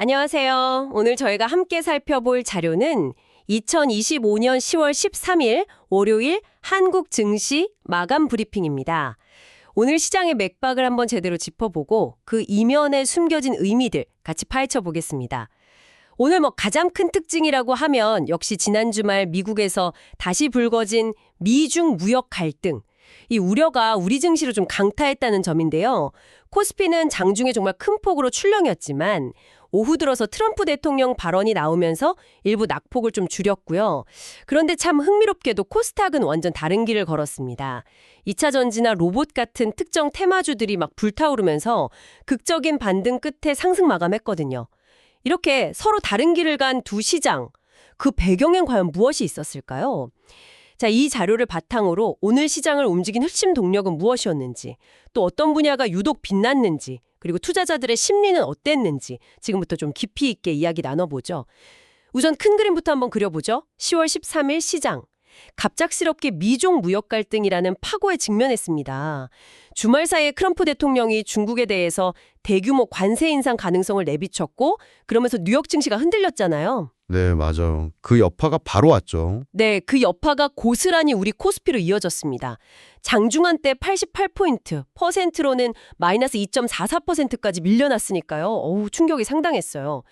안녕하세요. 오늘 저희가 함께 살펴볼 자료는 2025년 10월 13일 월요일 한국 증시 마감 브리핑입니다. 오늘 시장의 맥박을 한번 제대로 짚어보고 그 이면에 숨겨진 의미들 같이 파헤쳐 보겠습니다. 오늘 뭐 가장 큰 특징이라고 하면 역시 지난 주말 미국에서 다시 불거진 미중 무역 갈등. 이 우려가 우리 증시로 좀 강타했다는 점인데요. 코스피는 장중에 정말 큰 폭으로 출렁였지만 오후 들어서 트럼프 대통령 발언이 나오면서 일부 낙폭을 좀 줄였고요. 그런데 참 흥미롭게도 코스닥은 완전 다른 길을 걸었습니다. 2차 전지나 로봇 같은 특정 테마주들이 막 불타오르면서 극적인 반등 끝에 상승 마감했거든요. 이렇게 서로 다른 길을 간 두 시장, 그 배경엔 과연 무엇이 있었을까요? 자, 이 자료를 바탕으로 오늘 시장을 움직인 핵심 동력은 무엇이었는지, 또 어떤 분야가 유독 빛났는지, 그리고 투자자들의 심리는 어땠는지 지금부터 좀 깊이 있게 이야기 나눠보죠. 우선 큰 그림부터 한번 그려보죠. 10월 13일 시장. 갑작스럽게 미중 무역 갈등이라는 파고에 직면했습니다. 주말 사이에 트럼프 대통령이 중국에 대해서 대규모 관세 인상 가능성을 내비쳤고 그러면서 뉴욕 증시가 흔들렸잖아요. 네, 맞아요. 그 여파가 바로 왔죠. 네, 그 여파가 고스란히 우리 코스피로 이어졌습니다. 장중한 때 88포인트, 퍼센트로는 마이너스 2.44%까지 밀려났으니까요. 어우, 충격이 상당했어요.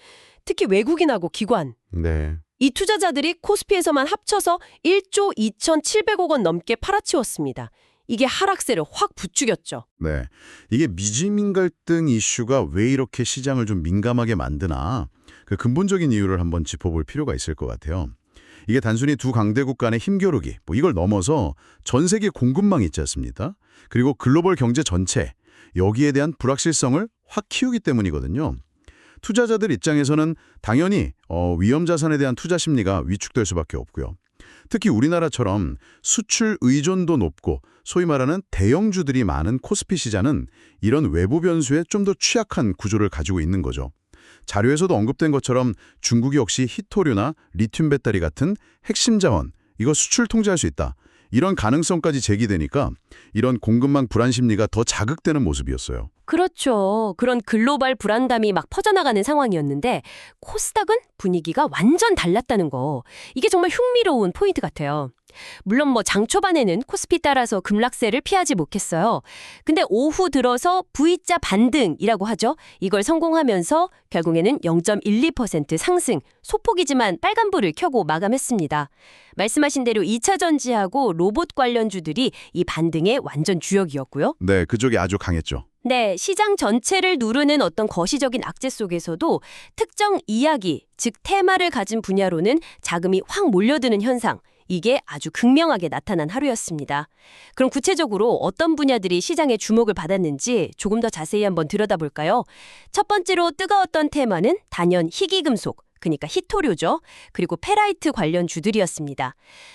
특히 외국인하고 기관, 네. 이 투자자들이 코스피에서만 합쳐서 1조 2,700억 원 넘게 팔아치웠습니다. 이게 하락세를 확 부추겼죠. 네. 이게 미지민 갈등 이슈가 왜 이렇게 시장을 좀 민감하게 만드나 그 근본적인 이유를 한번 짚어볼 필요가 있을 것 같아요. 이게 단순히 두 강대국 간의 힘겨루기, 뭐 이걸 넘어서 전 세계 공급망 있지 않습니까? 그리고 글로벌 경제 전체, 여기에 대한 불확실성을 확 키우기 때문이거든요. 투자자들 입장에서는 당연히 어, 위험 자산에 대한 투자 심리가 위축될 수밖에 없고요. 특히 우리나라처럼 수출 의존도 높고 소위 말하는 대형주들이 많은 코스피 시장은 이런 외부 변수에 좀 더 취약한 구조를 가지고 있는 거죠. 자료에서도 언급된 것처럼 중국이 역시 히토류나 리튬 배터리 같은 핵심 자원, 이거 수출 통제할 수 있다. 이런 가능성까지 제기되니까 이런 공급망 불안 심리가 더 자극되는 모습이었어요. 그렇죠. 그런 글로벌 불안감이 막 퍼져나가는 상황이었는데 코스닥은 분위기가 완전 달랐다는 거. 이게 정말 흥미로운 포인트 같아요. 물론 뭐 장 초반에는 코스피 따라서 급락세를 피하지 못했어요. 근데 오후 들어서 V자 반등이라고 하죠. 이걸 성공하면서 결국에는 0.12% 상승, 소폭이지만 빨간불을 켜고 마감했습니다. 말씀하신 대로 2차 전지하고 로봇 관련주들이 이 반등의 완전 주역이었고요. 네, 그쪽이 아주 강했죠. 네, 시장 전체를 누르는 어떤 거시적인 악재 속에서도 특정 이야기, 즉 테마를 가진 분야로는 자금이 확 몰려드는 현상, 이게 아주 극명하게 나타난 하루였습니다. 그럼 구체적으로 어떤 분야들이 시장의 주목을 받았는지 조금 더 자세히 한번 들여다볼까요? 첫 번째로 뜨거웠던 테마는 단연 희귀금속, 그러니까 히토류죠. 그리고 페라이트 관련 주들이었습니다.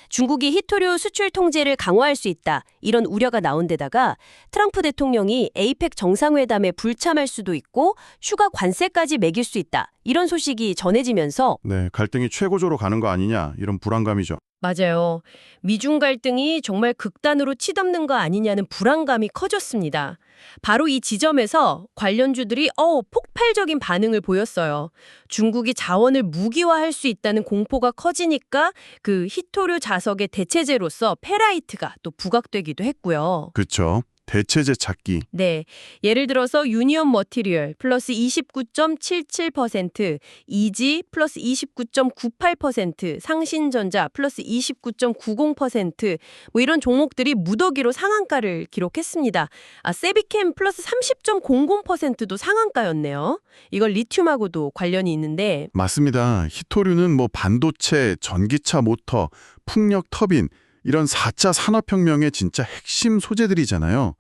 중국이 히토류 수출 통제를 강화할 수 있다. 이런 우려가 나온 데다가 트럼프 대통령이 에이펙 정상회담에 불참할 수도 있고 휴가 관세까지 매길 수 있다. 이런 소식이 전해지면서 네, 갈등이 최고조로 가는 거 아니냐 이런 불안감이죠. 맞아요. 미중 갈등이 정말 극단으로 치닫는 거 아니냐는 불안감이 커졌습니다. 바로 이 지점에서 관련주들이 어 폭발적인 반응을 보였어요. 중국이 자원을 무기화할 수 있다는 공포가 커지니까 그 히토류 자석의 대체제로서 페라이트가 또 부각되기도 했고요. 그렇죠. 대체제 찾기. 네. 예를 들어서 유니온 머티리얼 플러스 29.77%, 이지 플러스 29.98%, 상신전자 플러스 29.90%, 뭐 이런 종목들이 무더기로 상한가를 기록했습니다. 아, 세비캠 플러스 30.00%도 상한가였네요. 이걸 리튬하고도 관련이 있는데 맞습니다. 히토류는 뭐 반도체, 전기차 모터, 풍력 터빈 이런 4차 산업혁명의 진짜 핵심 소재들이잖아요.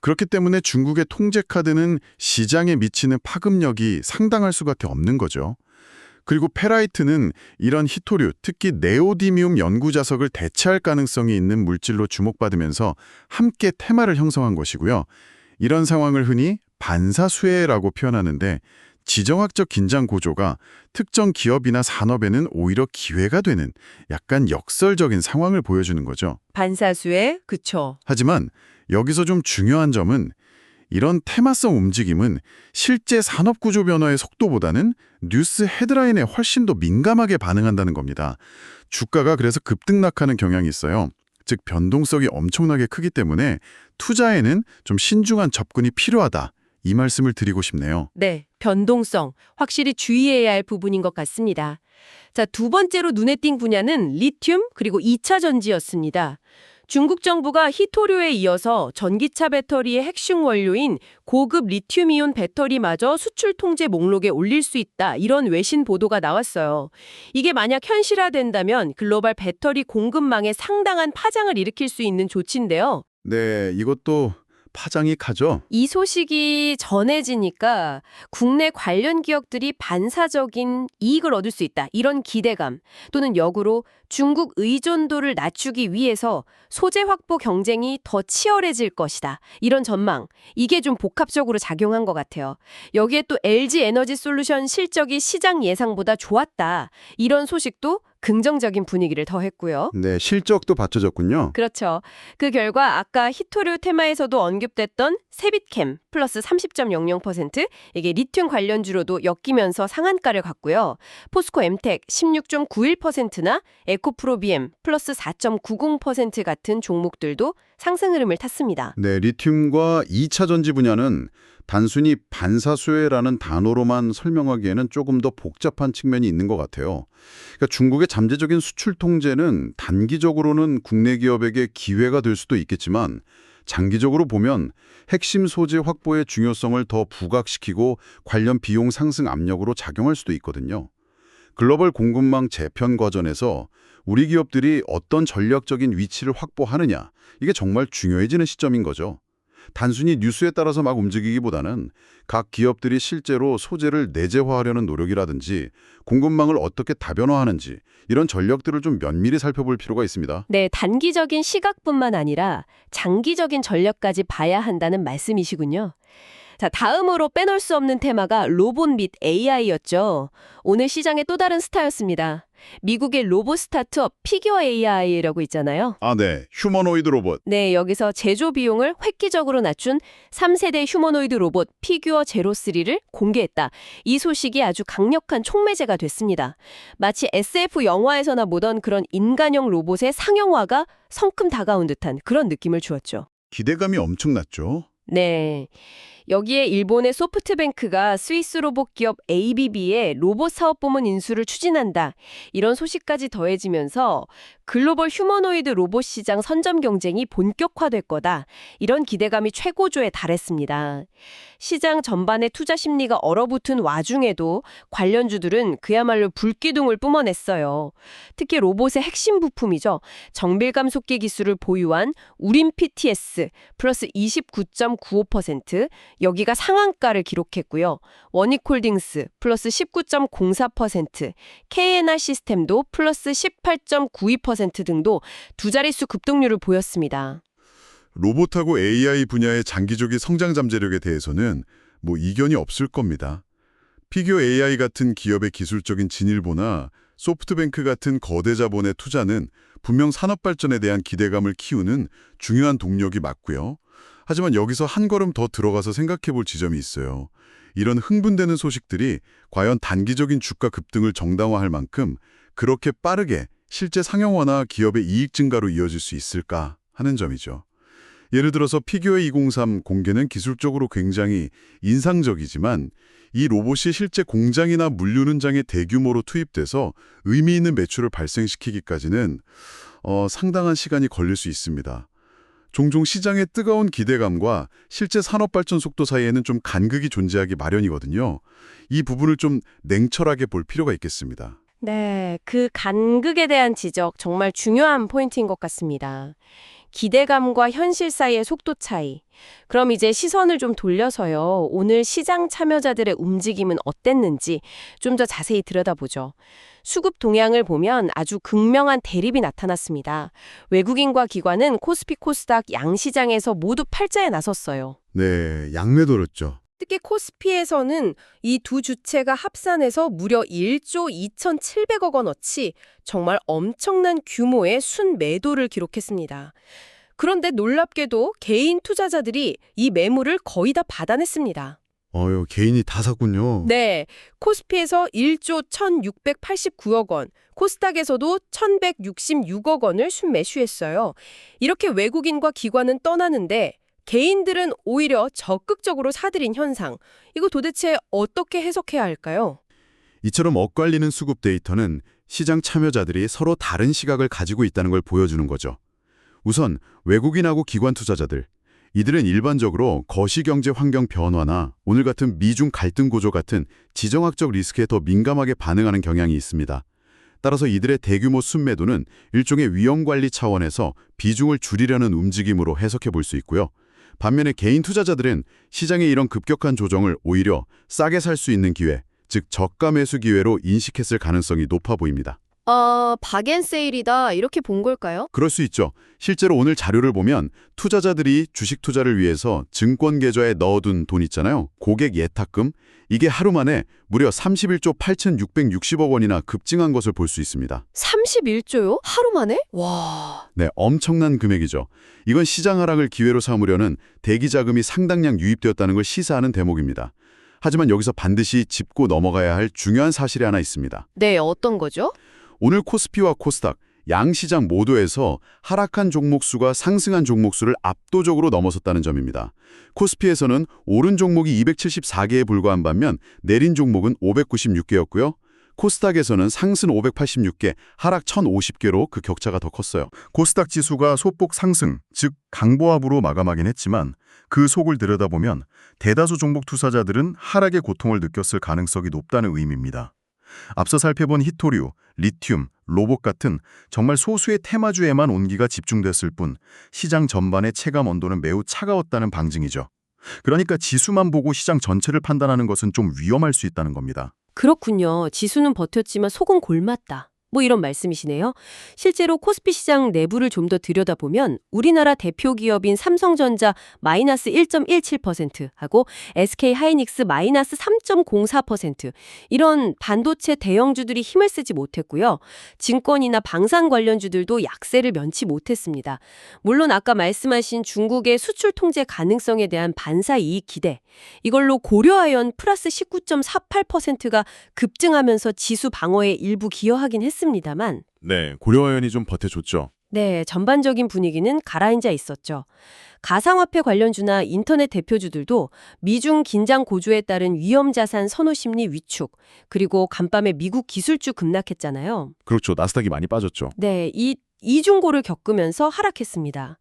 그렇기 때문에 중국의 통제 카드는 시장에 미치는 파급력이 상당할 수밖에 없는 거죠. 그리고 페라이트는 이런 히토류, 특히 네오디뮴 연구 자석을 대체할 가능성이 있는 물질로 주목받으면서 함께 테마를 형성한 것이고요. 이런 상황을 흔히 반사수혜라고 표현하는데 지정학적 긴장 고조가 특정 기업이나 산업에는 오히려 기회가 되는 약간 역설적인 상황을 보여주는 거죠. 반사수에 그쵸. 하지만 여기서 좀 중요한 점은 이런 테마성 움직임은 실제 산업 구조 변화의 속도보다는 뉴스 헤드라인에 훨씬 더 민감하게 반응한다는 겁니다. 주가가 그래서 급등락하는 경향이 있어요. 즉 변동성이 엄청나게 크기 때문에 투자에는 좀 신중한 접근이 필요하다. 이 말씀을 드리고 싶네요. 네, 변동성 확실히 주의해야 할 부분인 것 같습니다. 자, 두 번째로 눈에 띈 분야는 리튬 그리고 2차 전지였습니다. 중국 정부가 히토류에 이어서 전기차 배터리의 핵심 원료인 고급 리튬이온 배터리마저 수출 통제 목록에 올릴 수 있다. 이런 외신 보도가 나왔어요. 이게 만약 현실화된다면 글로벌 배터리 공급망에 상당한 파장을 일으킬 수 있는 조치인데요. 네, 이것도 파장이 가죠. 이 소식이 전해지니까 국내 관련 기업들이 반사적인 이익을 얻을 수 있다. 이런 기대감 또는 역으로 중국 의존도를 낮추기 위해서 소재 확보 경쟁이 더 치열해질 것이다. 이런 전망. 이게 좀 복합적으로 작용한 것 같아요. 여기에 또 LG 에너지 솔루션 실적이 시장 예상보다 좋았다. 이런 소식도 긍정적인 분위기를 더했고요. 네, 실적도 받쳐졌군요. 그렇죠. 그 결과 아까 히토류 테마에서도 언급됐던 세빛캠 플러스 30.00% 이게 리튬 관련주로도 엮이면서 상한가를 갔고요. 포스코 엠텍 16.91%나 에코프로비엠 플러스 4.90% 같은 종목들도 상승 흐름을 탔습니다. 네, 리튬과 2차 전지 분야는 단순히 반사수혜라는 단어로만 설명하기에는 조금 더 복잡한 측면이 있는 것 같아요. 그러니까 중국의 잠재적인 수출 통제는 단기적으로는 국내 기업에게 기회가 될 수도 있겠지만 장기적으로 보면 핵심 소재 확보의 중요성을 더 부각시키고 관련 비용 상승 압력으로 작용할 수도 있거든요. 글로벌 공급망 재편 과정에서 우리 기업들이 어떤 전략적인 위치를 확보하느냐, 이게 정말 중요해지는 시점인 거죠. 단순히 뉴스에 따라서 막 움직이기보다는 각 기업들이 실제로 소재를 내재화하려는 노력이라든지 공급망을 어떻게 다변화하는지 이런 전략들을 좀 면밀히 살펴볼 필요가 있습니다. 네, 단기적인 시각뿐만 아니라 장기적인 전략까지 봐야 한다는 말씀이시군요. 자, 다음으로 빼놓을 수 없는 테마가 로봇 및 AI였죠. 오늘 시장의 또 다른 스타였습니다. 미국의 로봇 스타트업 피규어 AI라고 있잖아요. 아, 네. 휴머노이드 로봇. 네, 여기서 제조 비용을 획기적으로 낮춘 3세대 휴머노이드 로봇 피규어 제로3를 공개했다. 이 소식이 아주 강력한 촉매제가 됐습니다. 마치 SF 영화에서나 보던 그런 인간형 로봇의 상용화가 성큼 다가온 듯한 그런 느낌을 주었죠. 기대감이 엄청났죠. 네. 여기에 일본의 소프트뱅크가 스위스 로봇 기업 ABB의 로봇 사업 부문 인수를 추진한다. 이런 소식까지 더해지면서 글로벌 휴머노이드 로봇 시장 선점 경쟁이 본격화될 거다. 이런 기대감이 최고조에 달했습니다. 시장 전반의 투자 심리가 얼어붙은 와중에도 관련주들은 그야말로 불기둥을 뿜어냈어요. 특히 로봇의 핵심 부품이죠. 정밀 감 속기 기술을 보유한 우린 PTS 플러스 29.95% 여기가 상한가를 기록했고요. 원익홀딩스 플러스 19.04%, KNR 시스템도 플러스 18.92% 등도 두 자릿수 급등률을 보였습니다. 로봇하고 AI 분야의 장기적인 성장 잠재력에 대해서는 뭐 이견이 없을 겁니다. 피규어 AI 같은 기업의 기술적인 진일보나 소프트뱅크 같은 거대 자본의 투자는 분명 산업 발전에 대한 기대감을 키우는 중요한 동력이 맞고요. 하지만 여기서 한 걸음 더 들어가서 생각해 볼 지점이 있어요. 이런 흥분되는 소식들이 과연 단기적인 주가 급등을 정당화할 만큼 그렇게 빠르게 실제 상용화나 기업의 이익 증가로 이어질 수 있을까 하는 점이죠. 예를 들어서 피규어 203 공개는 기술적으로 굉장히 인상적이지만 이 로봇이 실제 공장이나 물류 현장에 대규모로 투입돼서 의미 있는 매출을 발생시키기까지는 어, 상당한 시간이 걸릴 수 있습니다. 종종 시장의 뜨거운 기대감과 실제 산업 발전 속도 사이에는 좀 간극이 존재하기 마련이거든요. 이 부분을 좀 냉철하게 볼 필요가 있겠습니다. 네, 그 간극에 대한 지적 정말 중요한 포인트인 것 같습니다. 기대감과 현실 사이의 속도 차이. 그럼 이제 시선을 좀 돌려서요. 오늘 시장 참여자들의 움직임은 어땠는지 좀 더 자세히 들여다보죠. 수급 동향을 보면 아주 극명한 대립이 나타났습니다. 외국인과 기관은 코스피 코스닥 양시장에서 모두 팔자에 나섰어요. 네, 양매 돌았죠. 특히 코스피에서는 이 두 주체가 합산해서 무려 1조 2,700억 원어치 정말 엄청난 규모의 순매도를 기록했습니다. 그런데 놀랍게도 개인 투자자들이 이 매물을 거의 다 받아냈습니다. 어유 개인이 다 샀군요. 네, 코스피에서 1조 1,689억 원, 코스닥에서도 1,166억 원을 순매수했어요. 이렇게 외국인과 기관은 떠나는데 개인들은 오히려 적극적으로 사들인 현상. 이거 도대체 어떻게 해석해야 할까요? 이처럼 엇갈리는 수급 데이터는 시장 참여자들이 서로 다른 시각을 가지고 있다는 걸 보여주는 거죠. 우선 외국인하고 기관 투자자들. 이들은 일반적으로 거시경제 환경 변화나 오늘 같은 미중 갈등 고조 같은 지정학적 리스크에 더 민감하게 반응하는 경향이 있습니다. 따라서 이들의 대규모 순매도는 일종의 위험관리 차원에서 비중을 줄이려는 움직임으로 해석해 볼 수 있고요. 반면에 개인 투자자들은 시장의 이런 급격한 조정을 오히려 싸게 살 수 있는 기회, 즉 저가 매수 기회로 인식했을 가능성이 높아 보입니다. 아, 박앤세일이다 이렇게 본 걸까요? 그럴 수 있죠. 실제로 오늘 자료를 보면 투자자들이 주식 투자를 위해서 증권 계좌에 넣어둔 돈 있잖아요. 고객 예탁금. 이게 하루 만에 무려 31조 8,660억 원이나 급증한 것을 볼 수 있습니다. 31조요? 하루 만에? 와. 네, 엄청난 금액이죠. 이건 시장 하락을 기회로 삼으려는 대기 자금이 상당량 유입되었다는 걸 시사하는 대목입니다. 하지만 여기서 반드시 짚고 넘어가야 할 중요한 사실이 하나 있습니다. 네, 어떤 거죠? 오늘 코스피와 코스닥 양 시장 모두에서 하락한 종목 수가 상승한 종목 수를 압도적으로 넘어섰다는 점입니다. 코스피에서는 오른 종목이 274개에 불과한 반면 내린 종목은 596개였고요. 코스닥에서는 상승 586개, 하락 1050개로 그 격차가 더 컸어요. 코스닥 지수가 소폭 상승, 즉 강보합으로 마감하긴 했지만 그 속을 들여다보면 대다수 종목 투자자들은 하락의 고통을 느꼈을 가능성이 높다는 의미입니다. 앞서 살펴본 히토류, 리튬, 로봇 같은 정말 소수의 테마주에만 온기가 집중됐을 뿐 시장 전반의 체감 온도는 매우 차가웠다는 방증이죠. 그러니까 지수만 보고 시장 전체를 판단하는 것은 좀 위험할 수 있다는 겁니다. 그렇군요. 지수는 버텼지만 속은 골맞다. 뭐 이런 말씀이시네요. 실제로 코스피 시장 내부를 좀 더 들여다보면 우리나라 대표 기업인 삼성전자 마이너스 1.17%하고 SK 하이닉스 마이너스 3.04% 이런 반도체 대형주들이 힘을 쓰지 못했고요. 증권이나 방산 관련주들도 약세를 면치 못했습니다. 물론 아까 말씀하신 중국의 수출 통제 가능성에 대한 반사 이익 기대 이걸로 고려아연 플러스 19.48%가 급증하면서 지수 방어에 일부 기여하긴 했습니다 만 네, 고려아연이 좀 버텨줬죠. 네, 전반적인 분위기는 가라앉아 있었죠. 가상화폐 관련주나 인터넷 대표주들도 미중 긴장 고조에 따른 위험 자산 선호 심리 위축, 그리고 간밤에 미국 기술주 급락했잖아요. 그렇죠. 나스닥이 많이 빠졌죠. 네, 이 이중고를 겪으면서 하락했습니다.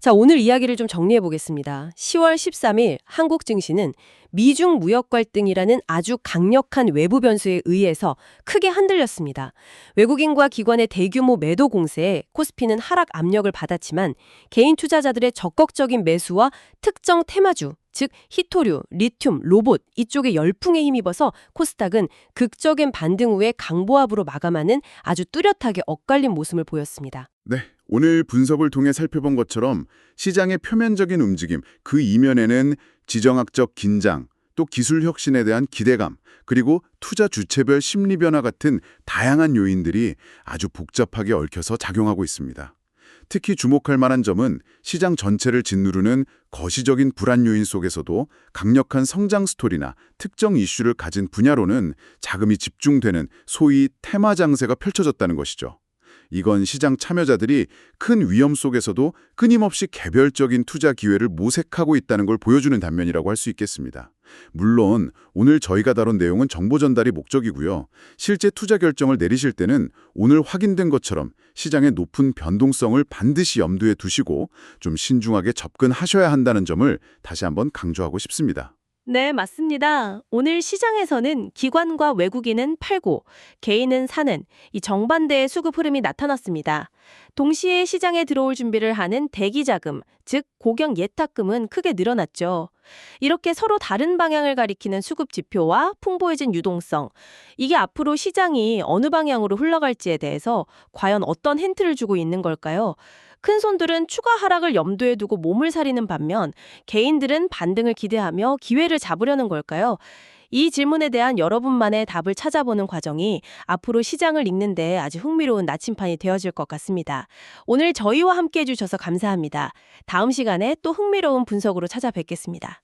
자, 오늘 이야기를 좀 정리해 보겠습니다. 10월 13일 한국 증시는 미중 무역 갈등이라는 아주 강력한 외부 변수에 의해서 크게 흔들렸습니다. 외국인과 기관의 대규모 매도 공세에 코스피는 하락 압력을 받았지만 개인 투자자들의 적극적인 매수와 특정 테마주, 즉 히토류, 리튬, 로봇 이쪽에 열풍에 힘입어서 코스닥은 극적인 반등 후에 강보합으로 마감하는 아주 뚜렷하게 엇갈린 모습을 보였습니다. 네, 오늘 분석을 통해 살펴본 것처럼 시장의 표면적인 움직임, 그 이면에는 지정학적 긴장, 또 기술 혁신에 대한 기대감, 그리고 투자 주체별 심리 변화 같은 다양한 요인들이 아주 복잡하게 얽혀서 작용하고 있습니다. 특히 주목할 만한 점은 시장 전체를 짓누르는 거시적인 불안 요인 속에서도 강력한 성장 스토리나 특정 이슈를 가진 분야로는 자금이 집중되는 소위 테마 장세가 펼쳐졌다는 것이죠. 이건 시장 참여자들이 큰 위험 속에서도 끊임없이 개별적인 투자 기회를 모색하고 있다는 걸 보여주는 단면이라고 할 수 있겠습니다. 물론 오늘 저희가 다룬 내용은 정보 전달이 목적이고요. 실제 투자 결정을 내리실 때는 오늘 확인된 것처럼 시장의 높은 변동성을 반드시 염두에 두시고 좀 신중하게 접근하셔야 한다는 점을 다시 한번 강조하고 싶습니다. 네, 맞습니다. 오늘 시장에서는 기관과 외국인은 팔고 개인은 사는 이 정반대의 수급 흐름이 나타났습니다. 동시에 시장에 들어올 준비를 하는 대기 자금, 즉 고경 예탁금은 크게 늘어났죠. 이렇게 서로 다른 방향을 가리키는 수급 지표와 풍부해진 유동성, 이게 앞으로 시장이 어느 방향으로 흘러갈지에 대해서 과연 어떤 힌트를 주고 있는 걸까요? 큰 손들은 추가 하락을 염두에 두고 몸을 사리는 반면 개인들은 반등을 기대하며 기회를 잡으려는 걸까요? 이 질문에 대한 여러분만의 답을 찾아보는 과정이 앞으로 시장을 읽는데 아주 흥미로운 나침판이 되어질 것 같습니다. 오늘 저희와 함께 해주셔서 감사합니다. 다음 시간에 또 흥미로운 분석으로 찾아뵙겠습니다.